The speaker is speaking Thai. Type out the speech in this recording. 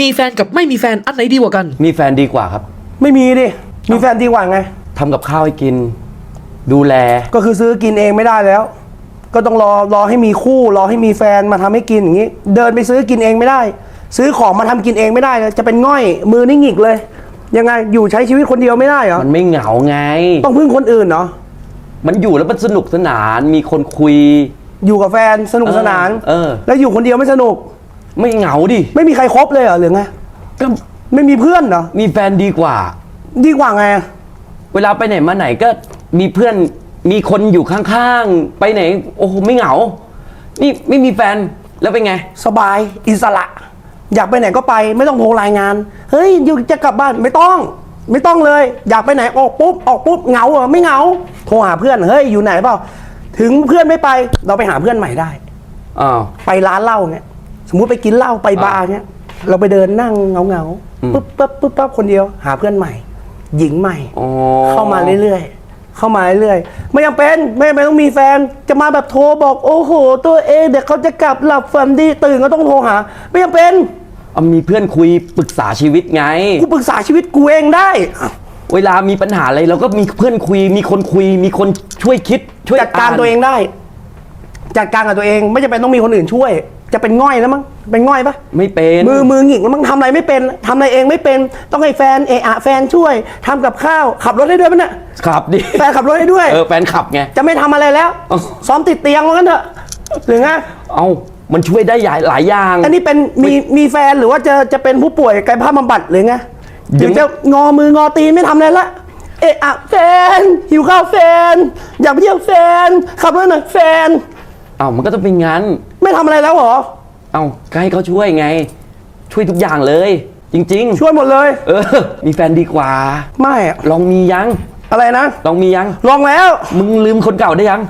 มีแฟนกับไม่มีแฟนอันไหนดีกว่ากัน มีแฟนดีกว่าครับ ไม่มีดิ มีแฟนดีกว่าไง ทำกับข้าวให้กิน ดูแล ก็คือซื้อกินเองไม่ได้แล้ว ก็ต้องรอรอให้มีคู่ รอให้มีแฟนมาทำให้กินอย่างนี้ เดินไปซื้อกินเองไม่ได้ ซื้อของมาทำกินเองไม่ได้เลยจะเป็นง่อยมือนี่หงิกเลย ยังไงอยู่ใช้ชีวิตคนเดียวไม่ได้เหรอมันไม่เหงาไง ต้องพึ่งคนอื่นเนาะมันอยู่แล้วมันสนุกสนาน มีคนคุยอยู่กับแฟนสนุกสนาน เออ แล้วอยู่คนเดียวไม่สนุก ไม่เหงาดิ ไม่มีใครคบเลยเหรอหรือไงก็ไม่มีเพื่อนเหรอมีแฟนดีกว่า ดีกว่าไงเวลาไปไหนมาไหนก็มีเพื่อนมีคนอยู่ข้างๆ ไปไหน โอ้โหไม่เหงา นี่ไม่มีแฟนแล้วเป็นไง สบายอิสระ อยากไปไหนก็ไปไม่ต้องโทรรายงาน เฮ้ยอยู่จะกลับบ้านไม่ต้อง ไม่ต้องเลย อยากไปไหนออกปุ๊บออกปุ๊บเหงาเหรอไม่เหงา โทรหาเพื่อนเฮ้ยอยู่ไหนเปล่าถึงเพื่อนไม่ไปเราไปหาเพื่อนใหม่ได้ อ้าว ไปร้านเหล้าเนี่ย สมมุติไปกินเหล้าไปบาร์เนี่ยเราไปเดินนั่งเงาเงาๆอืมปุ๊บปั๊บปุ๊บปั๊บคนเดียว หาเพื่อนใหม่ หญิงใหม่อ๋อเข้ามาเรื่อยๆเข้ามาเรื่อยๆไม่จำเป็นไม่จำเป็นต้องมีแฟนจะมาแบบโทรบอกโอ้โห ตัวเองเดี๋ยวเขาจะกลับหลับฝันดีตื่นก็ต้องโทรหา ไม่จำเป็นเอามีเพื่อนคุยปรึกษาชีวิตไงกูปรึกษาชีวิตกูเองได้เวลามีปัญหาอะไรเราก็มีเพื่อนคุย มีคนคุย มีคนช่วยคิด ช่วยจัดการนตัวเองได้ จัดการกับตัวเองไม่จำเป็นต้องมีคนอื่นช่วย จะเป็นง่อยแล้วมั้งเป็นง่อยปะไม่เป็นมือมือหงิกแล้วมั้งทำอะไรไม่เป็นทำอะไรเองไม่เป็นต้องให้แฟนเอะอะแฟนช่วยทำกับข้าวขับรถให้ด้วยมั้ยเนี่ยขับดิแฟนขับรถให้ด้วยเออแฟนขับไงจะไม่ทำอะไรแล้วเอ้าซ้อมติดเตียงว่างั้นเถอะหรือไงเอามันช่วยได้หลายหลายอย่างอันนี้เป็นมีมีแฟนหรือว่าจะจะเป็นผู้ป่วยกายภาพบำบัดหรือไงยัถึงงจะงอมืองอตีนไม่ทำอะไรละเอะอะแฟนหิวข้าวแฟน อยากไปเที่ยวแฟนขับรถหน่อยแฟน เอามันก็ต้องเป็นงั้น ไม่ทำอะไรแล้วเหรอ เอาก็ให้เขาช่วยไง ช่วยทุกอย่างเลย จริง ช่วยหมดเลย ๆ เออ มีแฟนดีกว่า ไม่อะลองมียัง อะไรนะ ลองมียัง ลองแล้ว มึงลืมคนเก่าได้ยัง